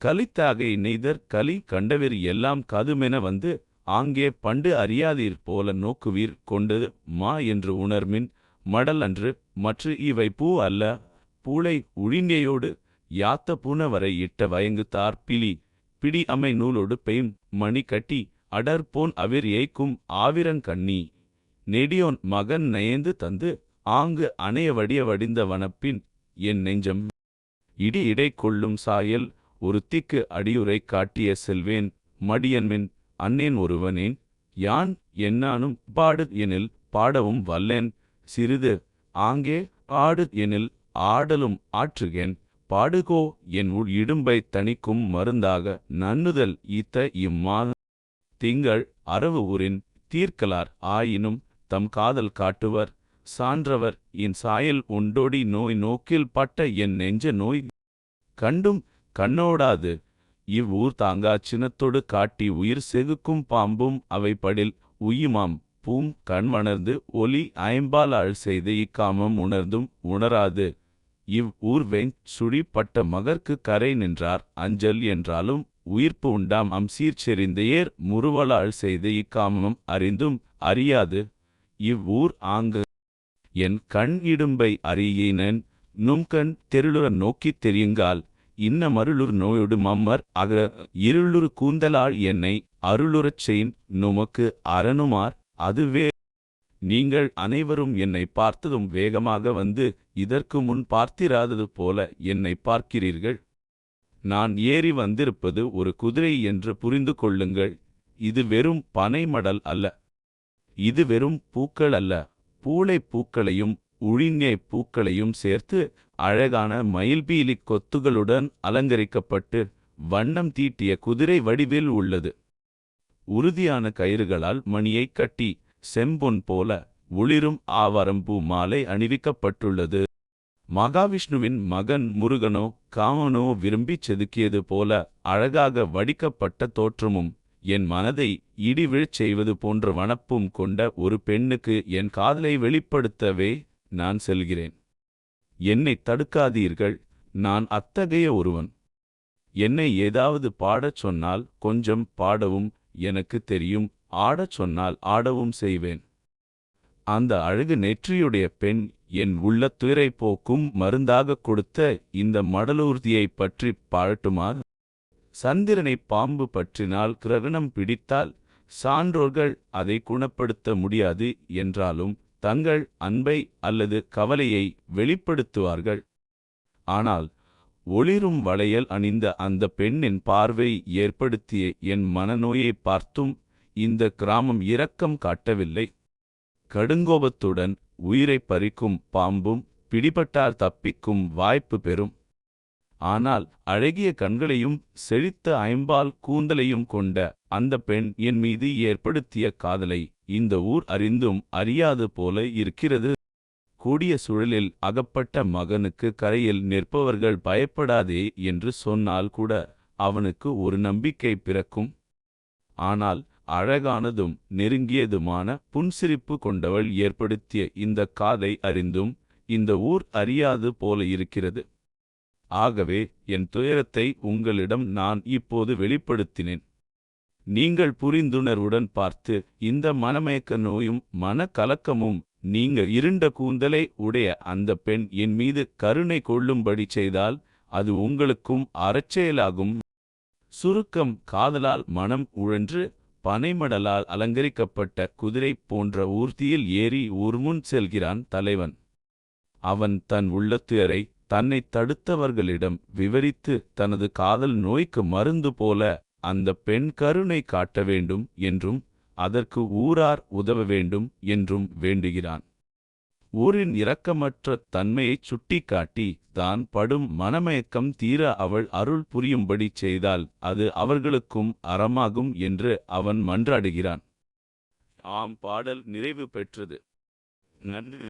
கலித்தாகை neither கலி கண்டவர் எல்லாம் கதுமென வந்து ஆங்கே பண்டு அறியாதீர் போல நோக்குவீர் கொண்டது மா என்று உணர்மின் மடல் அன்று மற்று இவை பூ அல்ல. பூளை உழிஞையோடு யாத்த பூனவரை இட்ட வயங்கு தார் பிலி பிடி அமை நூலோடு பெயும் மணி கட்டி அடர்போன் அவிர் ஏய்க்கும் ஆவிரன் கண்ணி. நெடியோன் மகன் நயந்து தந்து ஆங்கு அணைய வடிய வடிந்த வனப்பின் என் நெஞ்சம். இடி இடை கொள்ளும் சாயல் ஒருத்திக்கு அடியுரை காட்டிய செல்வேன் மடியன்மின் அன்னேன் ஒருவனேன் யான் என்னானும் பாடு எனில் பாடவும் வல்லேன் சிறிது ஆங்கே ஆடு எனில் ஆடலும் ஆற்றுகேன் பாடுகோ என் உள் இடும்பை தணிக்கும் மருந்தாக நன்னுதல் ஈத்த இம்மா திங்கள் அரவு ஊரின் தீர்க்கலார் ஆயினும் தம் காதல் காட்டுவர் சான்றவர் என் சாயல் உண்டோடி நோய் நோக்கில் பட்ட என் நெஞ்ச நோய் கண்டும் கண்ணோடாது. இவ்வூர் தாங்கா சினத்தொடு காட்டி உயிர் செகுக்கும் பாம்பும் அவை படில் உய்யுமாம் பூம் கண்வணர்ந்து ஒலி ஐம்பால் அழ் செய்து இக்காமம் உணர்ந்தும் உணராது. இவ் ஊர் வெஞ் சுழிப்பட்ட மகர்க்கு கரை நின்றார். அஞ்சல் என்றாலும் உயிர்ப்பு உண்டாம். அம்சீர் செறிந்தையேர் ஏர் முறுவலாள் செய்து இக்காமம் அறிந்தும் அறியாது. இவ் ஊர் ஆங்கு என் கண் இடும்பை அறியினன். நும்கண் தெருளுற நோக்கித் தெரியுங்கால். இன்ன மருளுர் நோயொடு மம்மர் அக இருளுரு கூந்தலாள் என்னை அருளுறச் செயின் நுமக்கு அரணுமார் அதுவே நீங்கள் அனைவரும் என்னை பார்த்ததும் வேகமாக வந்து இதற்கு முன் பார்த்திராதது போல என்னை பார்க்கிறீர்கள். நான் ஏறி வந்திருப்பது ஒரு குதிரை என்று புரிந்து கொள்ளுங்கள். இது வெறும் பனைமடல் அல்ல. இது வெறும் பூக்கள் அல்ல. பூளை பூக்களையும் உழிஞை பூக்களையும் சேர்த்து அழகான மயில்பீலிக் கொத்துகளுடன் அலங்கரிக்கப்பட்டு வண்ணம் தீட்டிய குதிரை வடிவில் உள்ளது. உறுதியான கயிறுகளால் மணியைக் கட்டி செம்பொன் போல ஒளிரும் ஆவாரம்பூ மாலை அணிவிக்கப்பட்டுள்ளது. மகாவிஷ்ணுவின் மகன் முருகனோ காமனோ விரும்பிச் செதுக்கியது போல அழகாக வடிக்கப்பட்ட தோற்றமும் என் மனதை இடிவிழச் செய்வது போன்ற வனப்பும் கொண்ட ஒரு பெண்ணுக்கு என் காதலை வெளிப்படுத்தவே நான் செல்கிறேன். என்னை தடுக்காதீர்கள் நான் அத்தகைய ஒருவன். என்னை ஏதாவது பாடச் சொன்னால் கொஞ்சம் பாடவும் எனக்கு தெரியும் ஆடச் சொன்னால் ஆடவும் செய்வேன். அந்த அழகு நெற்றியுடைய பெண் என் உள்ள துயரை போக்கும் மருந்தாகக் கொடுத்த இந்த மடலூர்தியைப் பற்றி பாழட்டுமா சந்திரனை பாம்பு பற்றினால் கிரகணம் பிடித்தால் சான்றோர்கள் அதை குணப்படுத்த முடியாது என்றாலும் தங்கள் அன்பை அல்லது கவலையை வெளிப்படுத்துவார்கள். ஆனால் ஒளிரும் வளையல் அணிந்த அந்த பெண்ணின் பார்வை ஏற்படுத்திய என் மனநோயை பார்த்தும் இந்த கிராமம் இரக்கம் காட்டவில்லை. கடுங்கோபத்துடன் உயிரை பறிக்கும் பாம்பும் பிடிபட்டார் தப்பிக்கும் வாய்ப்பு பெறும். ஆனால் அழகிய கண்களையும் செழித்த ஐம்பால் கூந்தலையும் கொண்ட அந்த பெண் என் மீது ஏற்படுத்திய காதலை இந்த ஊர் அறிந்தும் அறியாது போல இருக்கிறது. கூடிய சுழலில் அகப்பட்ட மகனுக்கு கரையில் நிற்பவர்கள் பயப்படாதே என்று சொன்னால் கூட அவனுக்கு ஒரு நம்பிக்கை பிறக்கும். ஆனால் அழகானதும் நெருங்கியதுமான புன்சிரிப்பு கொண்டவள் ஏற்படுத்திய இந்த காதை அறிந்தும் இந்த ஊர் அறியாது போல இருக்கிறது. ஆகவே என் துயரத்தை உங்களிடம் நான் இப்போது வெளிப்படுத்தினேன். நீங்கள் புரிந்துணர்வுடன் பார்த்து இந்த மனமயக்க நோயும் மன கலக்கமும் நீங்க இருண்ட கூந்தலை உடைய அந்த பெண் என் மீது கருணை கொள்ளும்படி செய்தால் அது உங்களுக்கும் அறச்செயலாகும். சுருக்கம் காதலால் மனம் உழன்று பனைமடலால் அலங்கரிக்கப்பட்ட குதிரை போன்ற ஊர்தியில் ஏறி ஊர்முன் செல்கிறான் தலைவன். அவன் தன் உள்ளத்துயரை தன்னை தடுத்தவர்களிடம் விவரித்து தனது காதல் நோய்க்கு மருந்து போல அந்த பெண் கருணை காட்ட வேண்டும் என்றும் அதற்கு ஊரார் உதவ வேண்டும் என்றும் வேண்டுகிறான். ஊரின் இரக்கமற்ற தன்மையைச் சுட்டிக்காட்டி தான் படும் மனமயக்கம் தீர அவள் அருள் புரியும்படி செய்தால் அது அவர்களுக்கும் அறமாகும் என்று அவன் மன்றாடுகிறான். ஆம் பாடல் நிறைவு பெற்றது. நன்றி.